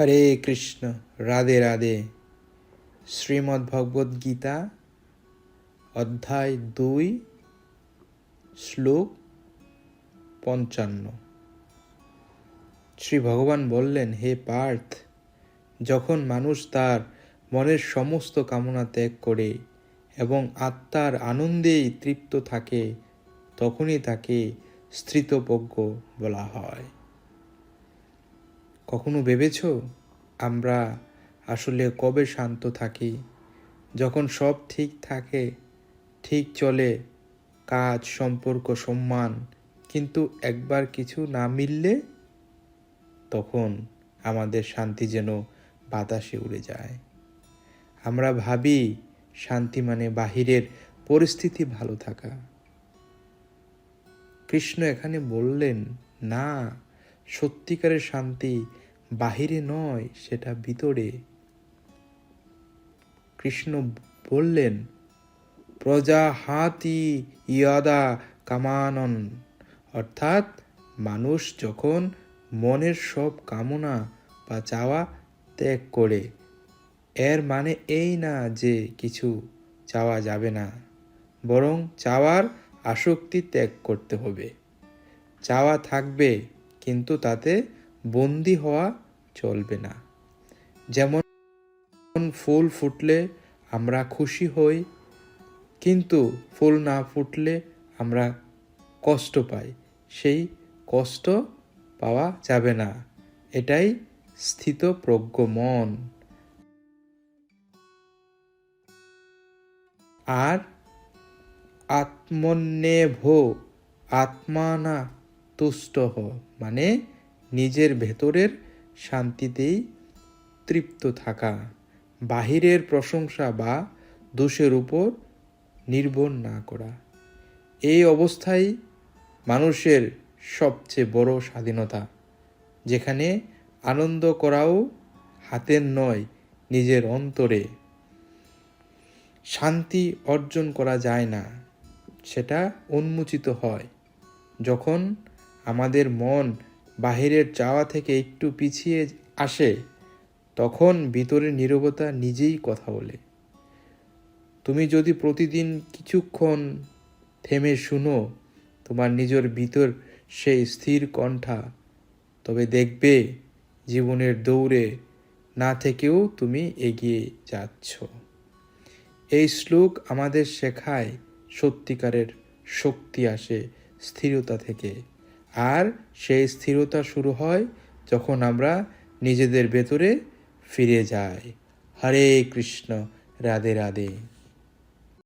হরে কৃষ্ণ, রাধে রাধে। শ্রীমদ্ ভগবদ গীতা, অধ্যায় দুই, শ্লোক পঞ্চান্ন। শ্রী ভগবান বললেন, হে পার্থ, যখন মানুষ তার মনের সমস্ত কামনা ত্যাগ করে এবং আত্মার আনন্দেই তৃপ্ত থাকে, তখনই তাকে স্থিতপজ্ঞ বলা হয়। কখনো ভেবেছ? আমরা আসলে কবে শান্ত থাকি? যখন সব ঠিক থাকে, ঠিক চলে, কাজ, সম্পর্ক, সম্মান, কিন্তু একবার কিছু না মিললে, তখন আমাদের শান্তি যেন বাতাসে উড়ে যায়। আমরা ভাবি শান্তি মানে বাহিরের পরিস্থিতি ভালো থাকা। কৃষ্ণ এখানে বললেন, না সত্যিকারের শান্তি বাহিরে নয়, সেটা ভিতরে। কৃষ্ণ বললেন প্রজা হাতি ইয়াদা কামানন। অর্থাৎ মানুষ যখন মনের সব কামনা বা চাওয়া ত্যাগ করে, এর মানে এই না যে কিছু চাওয়া যাবে না, বরং চাওয়ার আসক্তি ত্যাগ করতে হবে। চাওয়া থাকবে কিন্তু তাতে বন্দি হওয়া চলবে না। যেমন ফুল ফুটলে আমরা খুশি হই, কিন্তু ফুল না ফুটলে আমরা কষ্ট পাই। সেই কষ্ট পাওয়া যাবে না। এটাই স্থিত প্রজ্ঞ মন। আর আত্মন্যেভ আত্মানা তুষ্ট হ মানে নিজের ভেতরের শান্তিতেই তৃপ্ত থাকা। বাহিরের প্রশংসা বা দোষের উপর নির্ভর না করা। এই অবস্থাই মানুষের সবচেয়ে বড় স্বাধীনতা, যেখানে আনন্দ করাও হাতের নয়, নিজের অন্তরে। শান্তি অর্জন করা যায় না, সেটা উন্মোচিত হয় যখন আমাদের মন বাহিরের চাওয়া থেকে একটু পিছিয়ে আসে, তখন ভিতরের নীরবতা নিজেই কথা বলে। তুমি যদি প্রতিদিন কিছুক্ষণ থেমে শুনো তোমার নিজের ভিতর সেই স্থির কণ্ঠা, তবে দেখবে জীবনের দৌড়ে না থেকেও তুমি এগিয়ে যাচ্ছ। এই শ্লোক আমাদের শেখায় সত্যিকারের শক্তি আসে স্থিরতা থেকে। আর সেই স্থিরতা শুরু হয় যখন আমরা নিজেদের ভেতরে ফিরে যাই। হরে কৃষ্ণ, রাধে রাধে।